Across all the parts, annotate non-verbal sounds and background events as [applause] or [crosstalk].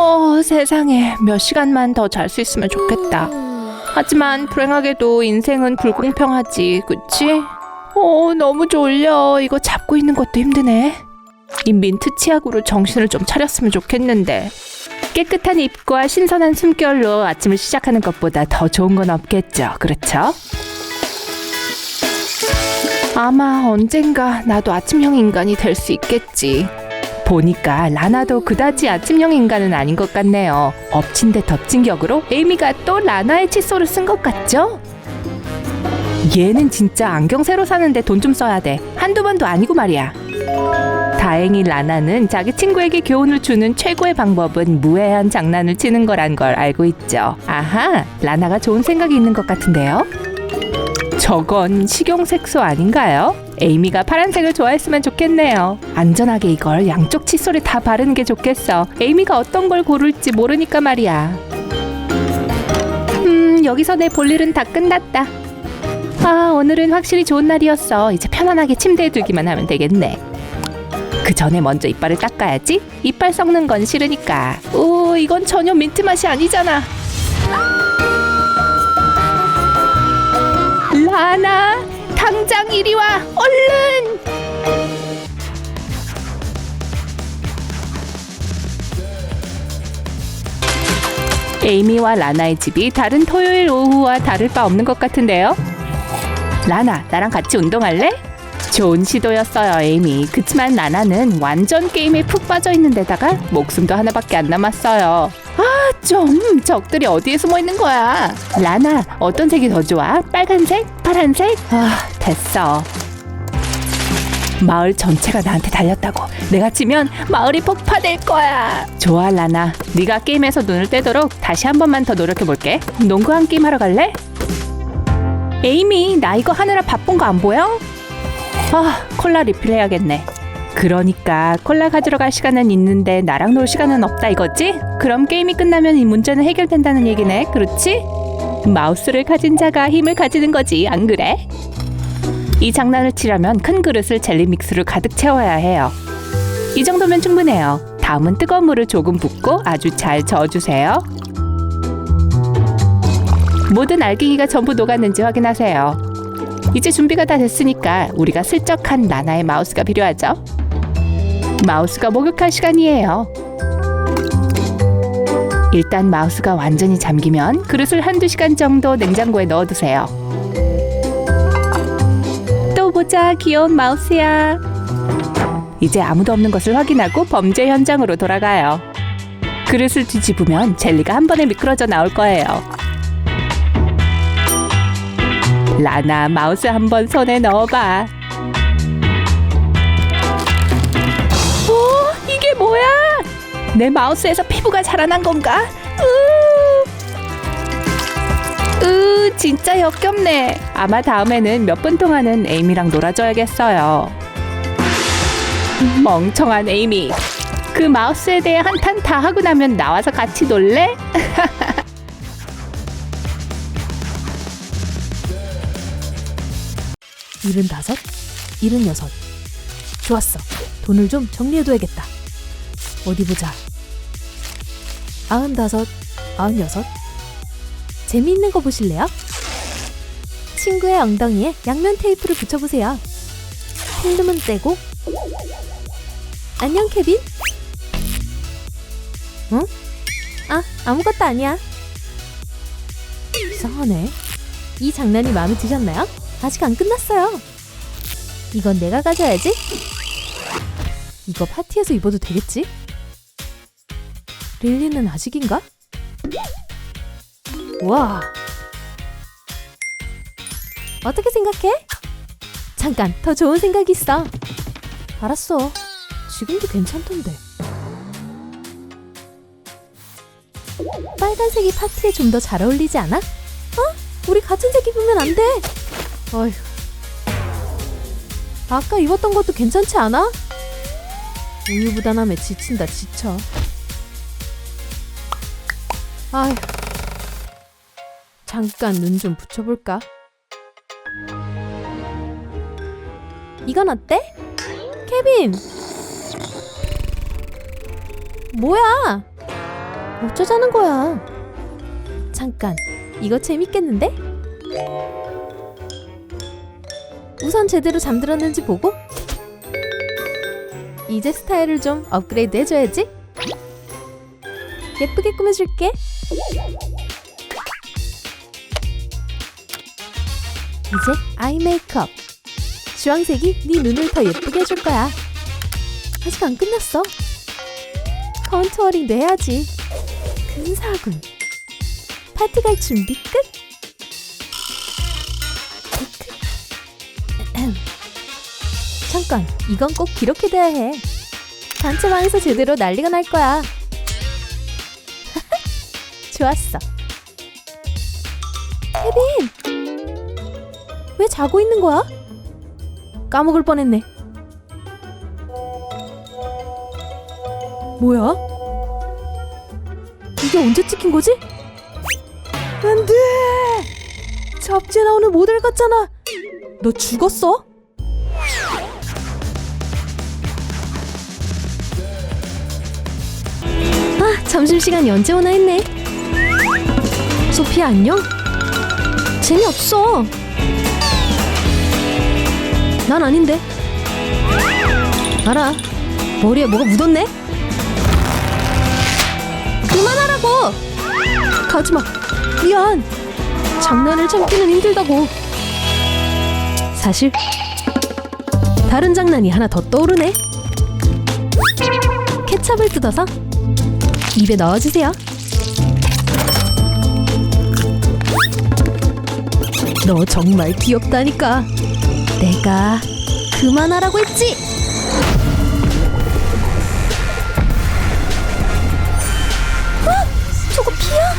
어, 세상에 몇 시간만 더 잘 수 있으면 좋겠다. 하지만 불행하게도 인생은 불공평하지, 그치? 어, 너무 졸려. 이거 잡고 있는 것도 힘드네. 이 민트 치약으로 정신을 좀 차렸으면 좋겠는데. 깨끗한 입과 신선한 숨결로 아침을 시작하는 것보다 더 좋은 건 없겠죠. 그렇죠? 아마 언젠가 나도 아침형 인간이 될 수 있겠지. 보니까 라나도 그다지 아침형 인간은 아닌 것 같네요. 엎친 데 덮친 격으로 에이미가 또 라나의 칫솔을 쓴 것 같죠? 얘는 진짜 안경 새로 사는데 돈 좀 써야 돼. 한두 번도 아니고 말이야. 다행히 라나는 자기 친구에게 교훈을 주는 최고의 방법은 무해한 장난을 치는 거란 걸 알고 있죠. 아하, 라나가 좋은 생각이 있는 것 같은데요. 저건 식용색소 아닌가요? 에이미가 파란색을 좋아했으면 좋겠네요. 안전하게 이걸 양쪽 칫솔에 다 바르는 게 좋겠어. 에이미가 어떤 걸 고를지 모르니까 말이야. 음, 여기서 내 볼일은 다 끝났다. 아, 오늘은 확실히 좋은 날이었어. 이제 편안하게 침대에 두기만 하면 되겠네. 그 전에 먼저 이빨을 닦아야지. 이빨 썩는 건 싫으니까. 오, 이건 전혀 민트 맛이 아니잖아. 라나, 당장 이리 와, 얼른! 에이미와 라나의 집이 다른 토요일 오후와 다를 바 없는 것 같은데요. 라나, 나랑 같이 운동할래? 좋은 시도였어요, 에이미. 그치만 라나는 완전 게임에 푹 빠져 있는 데다가 목숨도 하나밖에 안 남았어요. 아, 좀 적들이 어디에 숨어 있는 거야? 라나, 어떤 색이 더 좋아? 빨간색? 파란색? 아, 됐어. 마을 전체가 나한테 달렸다고. 내가 지면 마을이 폭파될 거야. 좋아, 라나. 네가 게임에서 눈을 떼도록 다시 한 번만 더 노력해 볼게. 농구 한 게임 하러 갈래? 에이미, 나 이거 하느라 바쁜 거 안 보여? 아, 콜라 리필해야겠네. 그러니까 콜라 가지러 갈 시간은 있는데 나랑 놀 시간은 없다 이거지? 그럼 게임이 끝나면 이 문제는 해결된다는 얘기네. 그렇지? 마우스를 가진 자가 힘을 가지는 거지. 안 그래? 이 장난을 치려면 큰 그릇을 젤리 믹스로 가득 채워야 해요. 이 정도면 충분해요. 다음은 뜨거운 물을 조금 붓고 아주 잘 저어주세요. 모든 알갱이가 전부 녹았는지 확인하세요. 이제 준비가 다 됐으니까 우리가 슬쩍한 나나의 마우스가 필요하죠. 마우스가 목욕할 시간이에요. 일단 마우스가 완전히 잠기면 그릇을 한두 시간 정도 냉장고에 넣어두세요. 또 보자 귀여운 마우스야. 이제 아무도 없는 것을 확인하고 범죄 현장으로 돌아가요. 그릇을 뒤집으면 젤리가 한 번에 미끄러져 나올 거예요. 라나 마우스 한 번 손에 넣어봐. 오, 이게 뭐야? 내 마우스에서 피부가 자라난 건가? 으, 으, 진짜 역겹네. 아마 다음에는 몇 분 동안은 에이미랑 놀아줘야겠어요. 멍청한 에이미. 그 마우스에 대해 한탄 다 하고 나면 나와서 같이 놀래? [laughs] 일흔 다섯, 일흔 여섯. 좋았어. 돈을 좀 정리해둬야겠다. 어디 보자. 아흔 다섯, 아흔 여섯. 재미있는 거 보실래요? 친구의 엉덩이에 양면 테이프를 붙여보세요. 필름은 떼고. 안녕, 케빈. 응? 아, 아무것도 아니야. 이상하네. 이 장난이 마음에 드셨나요? 아직 안 끝났어요. 이건 내가 가져야지. 이거 파티에서 입어도 되겠지? 릴리는 아직인가? 와. 어떻게 생각해? 잠깐, 더 좋은 생각이 있어. 알았어. 지금도 괜찮던데. 빨간색이 파티에 좀 더 잘 어울리지 않아? 어? 우리 같은 색 입으면 안 돼. 어휴. 아까 입었던 것도 괜찮지 않아? 우유부단함에 지친다 지쳐. 아휴. 잠깐 눈 좀 붙여볼까? 이건 어때? 케빈! 뭐야? 어쩌자는 거야? 잠깐, 이거 재밌겠는데? 우선 제대로 잠들었는지 보고 이제 스타일을 좀 업그레이드 해줘야지. 예쁘게 꾸며줄게. 이제 아이 메이크업. 주황색이 네 눈을 더 예쁘게 해줄 거야. 아직 안 끝났어. 컨투어링도 해야지. 근사하군. 파티 갈 준비 끝. 잠깐, 이건 꼭 기록해둬야 해. 단체방에서 제대로 난리가 날 거야. [laughs] 좋았어. 케빈! 왜 자고 있는 거야? 까먹을 뻔했네. 뭐야? 이게 언제 찍힌 거지? 안 돼! 잡지에 나오는 모델 같잖아. 너 죽었어? 아, 점심시간이 언제 오나 했네. 소피야, 안녕? 재미없어. 난 아닌데. 알아. 머리에 뭐가 묻었네? 그만하라고! 가지 마. 미안. 장난을 참기는 힘들다고. 사실 다른 장난이 하나 더 떠오르네. 케찹을 뜯어서 입에 넣어주세요. 너 정말 귀엽다니까. 내가 그만하라고 했지. 어? 저거 피야?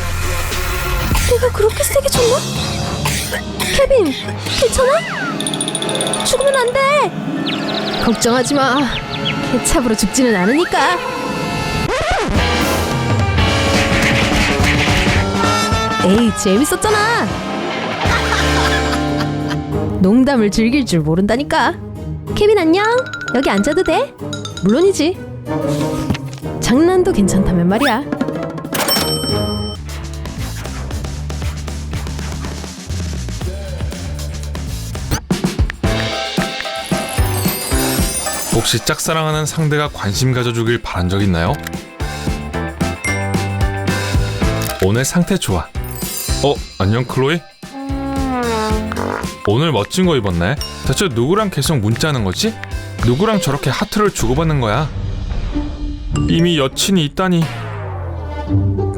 내가 그렇게 세게 쳤나? 케빈, 괜찮아? 죽으면 안 돼. 걱정하지 마. 해찹으로 죽지는 않으니까. 에이, 재밌었잖아. 농담을 즐길 줄 모른다니까. 케빈 안녕. 여기 앉아도 돼? 물론이지. 장난도 괜찮다면 말이야. 혹시 짝사랑하는 상대가 관심 가져주길 바란 적 있나요? 오늘 상태 좋아. 어, 안녕 클로이? 오늘 멋진 거 입었네. 대체 누구랑 계속 문자하는 거지? 누구랑 저렇게 하트를 주고받는 거야? 이미 여친이 있다니.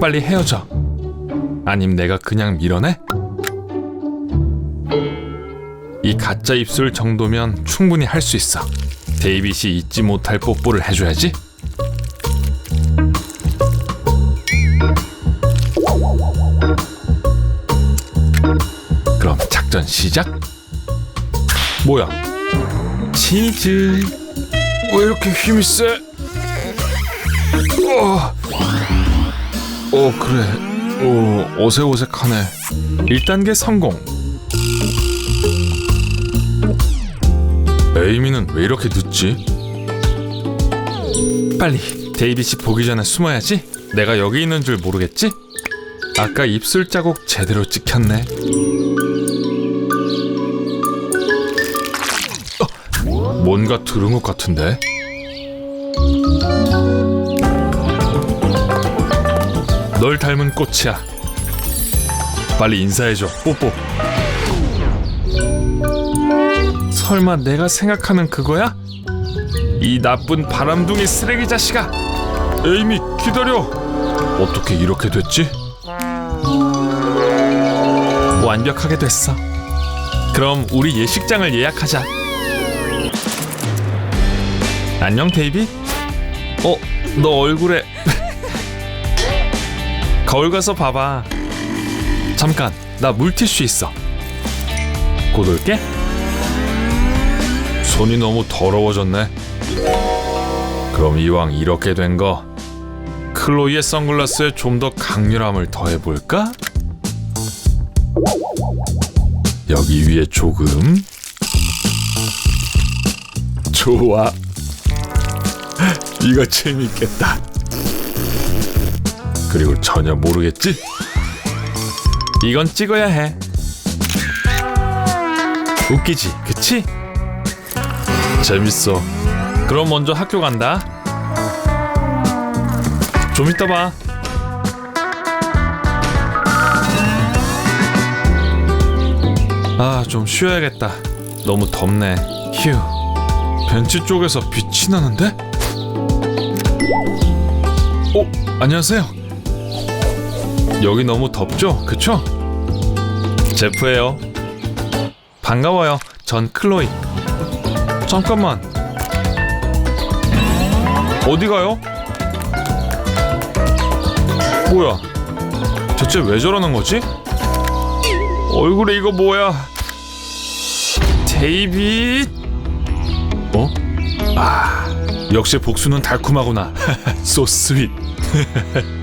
빨리 헤어져. 아님 내가 그냥 밀어내? 이 가짜 입술 정도면 충분히 할 수 있어. 데이빗이 잊지 못할 뽀뽀를 해줘야지. 그럼 작전 시작. 뭐야? 치즈. 왜 이렇게 힘이 세? 어, 어 그래. 어 어색어색하네. 1단계 성공. 에이미는 왜 이렇게 늦지? 빨리 데이빗이 보기 전에 숨어야지. 내가 여기 있는 줄 모르겠지? 아까 입술 자국 제대로 찍혔네. 뭔가 들은 것 같은데. 널 닮은 꽃이야. 빨리 인사해줘. 뽀뽀. 설마 내가 생각하는 그거야? 이 나쁜 바람둥이 쓰레기 자식아! 에이미 기다려! 어떻게 이렇게 됐지? 완벽하게 됐어. 그럼 우리 예식장을 예약하자. 안녕 데이빗. 어, 너 얼굴에 [laughs] 거울 가서 봐봐. 잠깐, 나 물티슈 있어. 곧 올게. 손이 너무 더러워졌네. 그럼 이왕 이렇게 된 거 클로이의 선글라스에 좀 더 강렬함을 더해볼까? 여기 위에 조금 좋아 [laughs] 이거 재밌겠다 그리고 전혀 모르겠지? 이건 찍어야 해. 웃기지, 그치? 재밌어. 그럼 먼저 학교 간다. 좀 이따 봐. 아, 좀 쉬어야겠다. 너무 덥네. 휴. 벤치 쪽에서 빛이 나는데? 어, 안녕하세요. 여기 너무 덥죠? 그쵸? 제프예요. 반가워요. 전 클로이. 잠깐만. 어디 가요? 뭐야? 대체 왜 저러는 거지? 얼굴에 이거 뭐야? 데이빗? 어? 아, 역시 복수는 달콤하구나. [laughs] sweet. [laughs]